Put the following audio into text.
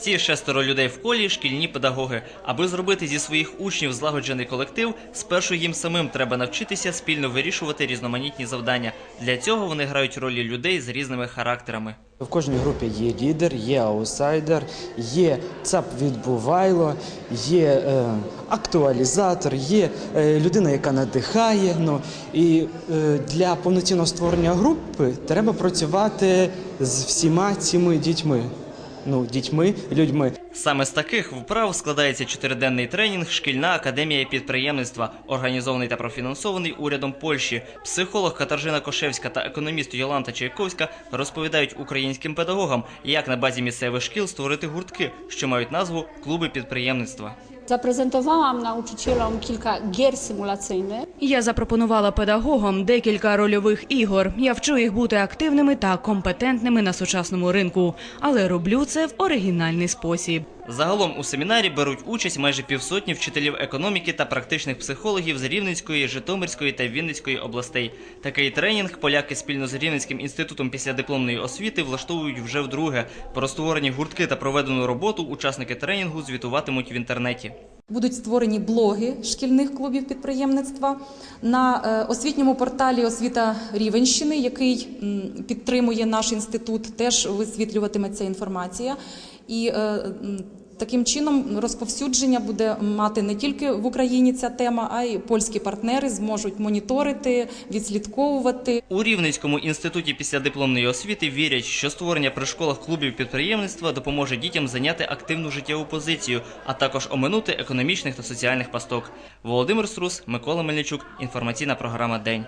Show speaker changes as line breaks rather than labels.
Ці шестеро людей в колі шкільні педагоги. Аби зробити зі своїх учнів злагоджений колектив, спершу їм самим треба навчитися спільно вирішувати різноманітні завдання. Для цього вони грають ролі людей з різними характерами.
В кожній групі є лідер, є аутсайдер, є ЦАП відбувайло, є е, актуалізатор, є е, людина, яка надихає. Ну, і е, для повноцінного створення групи треба працювати з всіма цими дітьми. Ну, дітьми, людьми.
Саме з таких вправ складається чотириденний тренінг Шкільна академія підприємництва, організований та профінансований урядом Польщі. Психолог Катаржина Кошевська та економіст Йоланта Чайковська розповідають українським педагогам, як на базі місцевих шкіл створити гуртки, що мають назву клуби підприємництва.
Zaprezentowałam nauczycielom kilka gier symulacyjnych.
Я запропонувала педагогам декілька рольових ігор. Я вчу їх бути активними та компетентними на сучасному ринку, але роблю це в оригінальний спосіб.
Загалом у семінарі беруть участь майже півсотні вчителів економіки та практичних психологів з Рівненської, Житомирської та Вінницької областей. Такий тренінг поляки спільно з Рівненським інститутом післядипломної освіти влаштовують вже вдруге. Про створені гуртки та проведену роботу учасники тренінгу звітуватимуть в інтернеті.
Будуть створені блоги шкільних клубів підприємництва на е, освітньому порталі Освіта Рівенщини, який підтримує наш інститут. Теж висвітлюватиметься інформація. І е, таким чином розповсюдження буде мати не тільки в Україні ця тема, а й польські партнери зможуть моніторити, відслідковувати.
У Рівненському інституті післядипломної освіти вірять, що створення при школах клубів підприємництва допоможе дітям зайняти активну життєву позицію, а також оминути економічних та соціальних пасток. Володимир Струс, Микола Мельничук. Інформаційна програма День.